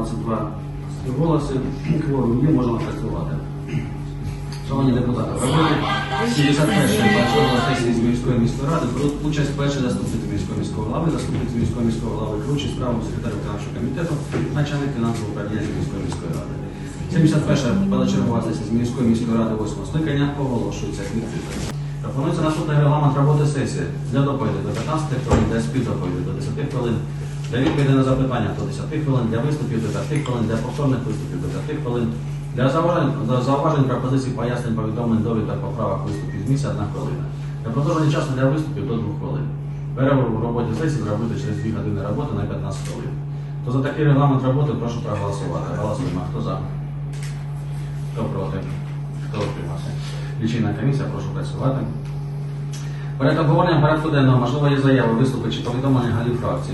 22 голоси. Кворум є, можемо працювати. Шановні депутати, в роботі 71-ї бачила сесії з міської міської ради беруть участь перший заступник міської міської голови, заступник міської міської голови, керуючий справами секретар виконавчого комітету, начальник фінансового управління міської міської ради. 71-ша позачергова сесія з міської міської ради 8 скликання оголошується відкритою. Пропонується наступний регламент роботи сесії для доповіді до 15 хвилин, для співдоповіді до 10 хвилин, для відповіді на запитання до 10 хвилин, для виступів до 5 хвилин, для повторних виступів до 5 хвилин, для зауважень, пропозицій, пояснень, повідомлень, довідок, поправок, виступів з місця 1 хвилина. Для продовження часу для виступів до 2 хвилин. Перерву в роботі сесії зробити через 2 години роботи на 15 хвилин. Хто за такий регламент роботи, прошу проголосувати. Голосуємо. Хто за? Хто проти? Хто утримався? Лічильна комісія, прошу працювати. Перед обговоренням порядку денного, можливо, є заяви, виступи чи повідомлення голів фракцій.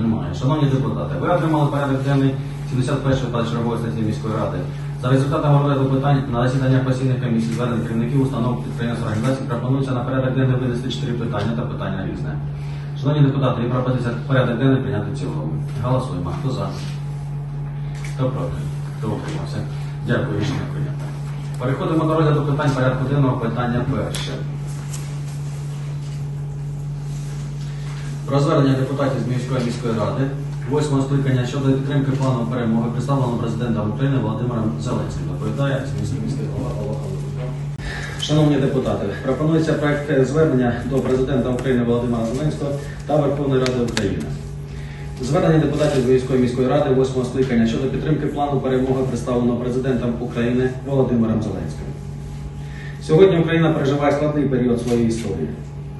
Немає. Шановні депутати, ви отримали порядок денний 71-ї позачергової сесії міської ради. За результатами розгляду питань на засіданнях постійних комісій звернень керівників установ підприємств організацій пропонується на порядок денний винести 4 питання та питання різне. Шановні депутати, є пропозиція порядок денний прийняти цілому. Голосуємо. Хто за? Хто проти? Хто утримався? Дякую, рішення прийнято. Переходимо до розгляду питань порядку денного. Питання перше. Про звернення депутатів з міської міської ради восьмого скликання щодо підтримки плану перемоги представлено президентом України Володимиром Зеленським. Доповідає міський міський голова Павло Шановні депутати, пропонується проект звернення до президента України Володимира Зеленського та Верховної Ради України. Звернення депутатів міської міської ради восьмого скликання щодо підтримки плану перемоги представлено президентом України Володимиром Зеленським. Сьогодні Україна переживає складний період своєї історії.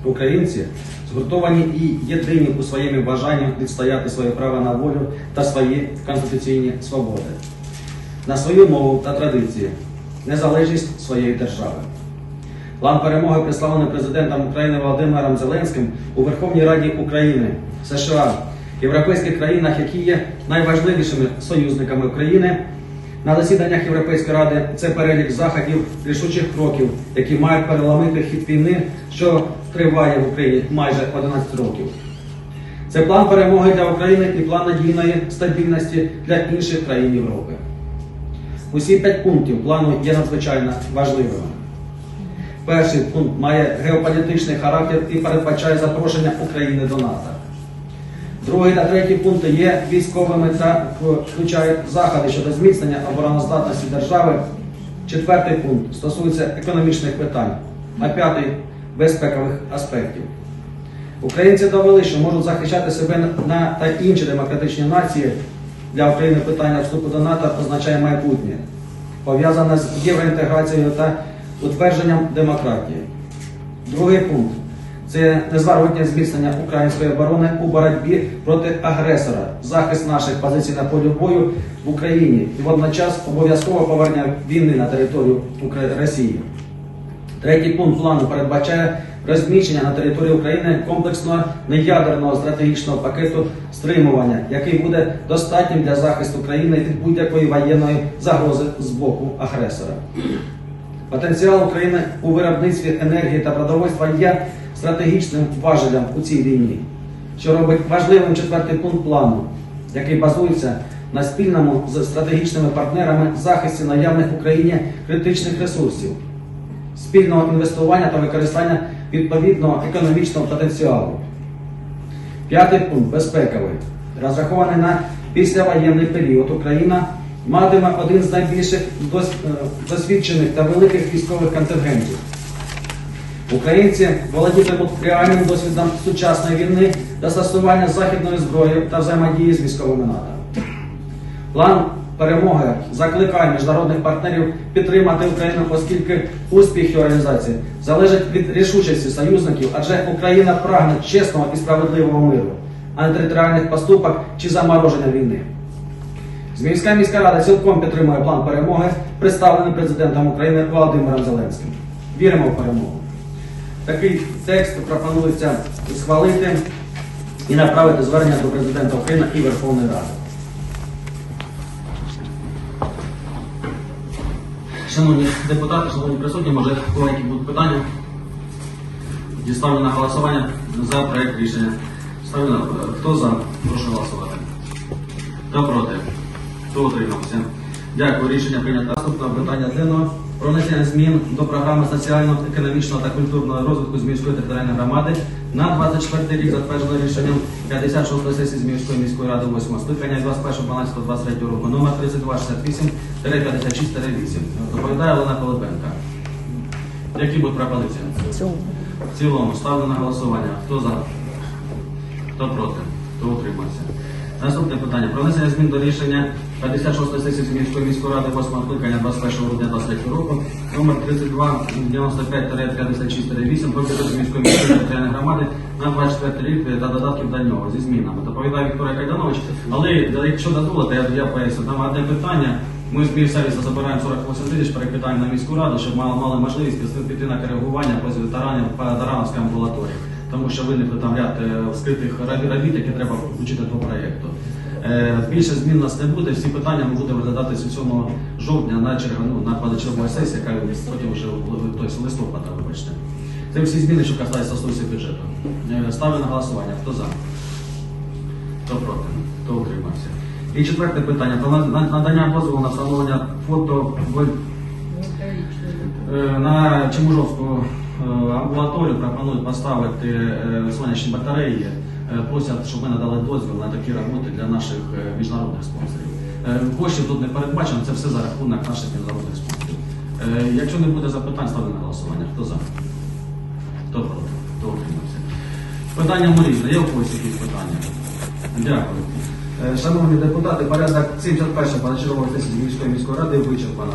Українці згуртовані і єдині у своєму бажанні відстояти своє право на волю та свої конституційні свободи, на свою мову та традиції, незалежність своєї держави. План перемоги представлений президентом України Володимиром Зеленським у Верховній Раді України, США, європейських країнах, які є найважливішими союзниками України. На засіданнях Європейської ради це перелік заходів рішучих кроків, які мають переламити хід війни, що триває в Україні майже 11 років. Це план перемоги для України і план надійної стабільності для інших країн Європи. Усі п'ять пунктів плану є надзвичайно важливими. Перший пункт має геополітичний характер і передбачає запрошення України до НАТО. Другий та третій пункти є військовими та включають заходи щодо зміцнення обороноздатності держави. Четвертий пункт стосується економічних питань, а п'ятий безпекових аспектів. Українці довели, що можуть захищати себе на та інші демократичні нації. Для України питання вступу до НАТО означає майбутнє, пов'язане з євроінтеграцією та утвердженням демократії. Другий пункт це незворотнє зміцнення української оборони у боротьбі проти агресора, захист наших позицій на полі бою в Україні і водночас обов'язкове повернення війни на територію Росії. Третій пункт плану передбачає розміщення на території України комплексного неядерного стратегічного пакету стримування, який буде достатнім для захисту країни від будь-якої воєнної загрози з боку агресора. Потенціал України у виробництві енергії та продовольства є стратегічним важелем у цій війні, що робить важливим четвертий пункт плану, який базується на спільному з стратегічними партнерами захисті наявних в Україні критичних ресурсів, спільного інвестування та використання відповідного економічного потенціалу. П'ятий пункт безпековий. Розрахований на післявоєнний період Україна матиме один з найбільших е, досвідчених та великих військових контингентів. Українці володітимуть реальним досвідом сучасної війни, та застосування західної зброї та взаємодії з військовими НАТО. План перемоги закликає міжнародних партнерів підтримати Україну, оскільки успіхи організації залежать від рішучості союзників, адже Україна прагне чесного і справедливого миру, а не територіальних поступок чи замороження війни. Зміївська міська рада цілком підтримує план перемоги, представлений президентом України Володимиром Зеленським. Віримо в перемогу. Такий текст пропонується схвалити і направити звернення до президента України і Верховної Ради. Шановні депутати, шановні присутні, може кого які будуть питання? Тоді ставлю на голосування за проект рішення. Ставлю на хто за? Прошу голосувати. Хто проти? Хто утримався? Дякую, рішення прийнято. Наступне питання денного про внесення змін до програми соціально-економічного та культурного розвитку Зміївської територіальної громади на 24 рік затверджено рішенням 56 сесії Зміївської міської ради 8 скликання 21.12.23 року номер 3268-56-8. Доповідає Олена Пилипенка. Які будуть пропозиції? В цілому ставлю на голосування. Хто за? Хто проти? Хто утримався? Наступне питання. Про внесення змін до рішення 56-ї сесії Зміївської міської ради 8 скликання 21 грудня 23 року номер 3295-56-8 про бюджет Зміївської міської територіальної громади на 24 рік та додатків до нього зі змінами. Доповідає Вікторія Кайданович. Але якщо дозволите, я, я поясню, там одне питання. Ми з Міжсервісу забираємо 48 тисяч, перекидаємо на міську раду, щоб мали, мали можливість піти на коригування по Тарановській амбулаторії. Тому що виникли там ряд скритих робіт, які треба включити до проєкту. Е, Більше змін у нас не буде. Всі питання ми будемо розглядати 7 жовтня на чергу, ну, на позачерговій сесії, яка потім вже тобто листопада, вибачте. Це всі зміни, що касаються стосуються бюджету. Е, Ставлю на голосування. Хто за? Хто проти? Хто утримався? І четверте питання про на- на- надання дозволу на встановлення фото в Е, На Чемужовську е, амбулаторію пропонують поставити е, сонячні батареї. Е, Просять, щоб ми надали дозвіл на такі роботи для наших е, міжнародних спонсорів. Е, Коштів тут не передбачено, це все за рахунок наших міжнародних спонсорів. Е, Якщо не буде запитань, ставлю на голосування. Хто за? Хто проти? Хто утримався? Питання різне. Є у когось якісь питання? Дякую. Е, Шановні депутати, порядок 71 позачергової сесії міської міської ради вичерпано.